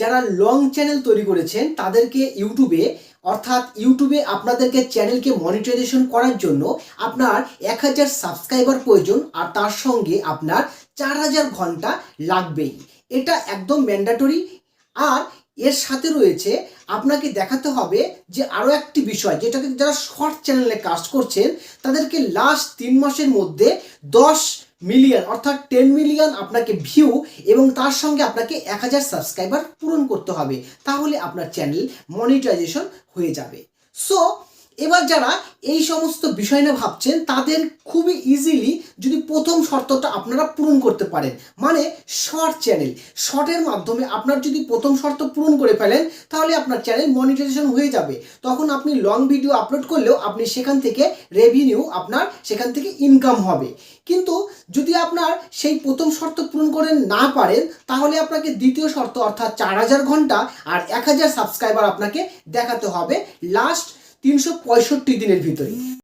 যারা long channel তৈরি করেছেন, তাদেরকে ইউটিউবে অর্থাৎ ইউটিউবে আপনাদেরকে চ্যানেলকে মনিটাইজেশন করার জন্য আপনার এক হাজার সাবস্ক্রাইবার প্রয়োজন, আর তার সঙ্গে আপনার চার হাজার ঘণ্টা লাগবেই। এটা একদম ম্যান্ডাটরি আর এর সাথে রয়েছে, আপনাকে দেখাতে হবে যে আরও একটি বিষয় যেটাকে যারা শর্ট চ্যানেলে কাজ করছেন, তাদেরকে লাস্ট তিন মাসের মধ্যে দশ মিলিয়ন অর্থাৎ টেন মিলিয়ন আপনাকে ভিউ এবং তার সঙ্গে আপনাকে এক হাজার সাবস্ক্রাইবার পূরণ করতে হবে। তাহলে আপনার চ্যানেল মনিটাইজেশন হয়ে যাবে। সো এবার যারা এই সমস্ত বিষয় নিয়ে ভাবছেন, তাদের খুবই ইজিলি যদি প্রথম শর্তটা আপনারা পূরণ করতে পারেন মানে শর্ট চ্যানেল শর্টের মাধ্যমে আপনার যদি প্রথম শর্ত পূরণ করে ফেলেন, তাহলে আপনার চ্যানেল মনিটাইজেশন হয়ে যাবে। তখন আপনি লং ভিডিও আপলোড করলেও আপনি সেখান থেকে রেভিনিউ আপনার সেখান থেকে ইনকাম হবে। কিন্তু যদি আপনার সেই প্রথম শর্ত পূরণ করে না পারেন, তাহলে আপনাকে দ্বিতীয় শর্ত অর্থাৎ চার হাজার ঘণ্টা আর এক হাজার সাবস্ক্রাইবার আপনাকে দেখাতে হবে। লাস্ট তিনশো পঁয়ষট্টি দিনের ভিতরে।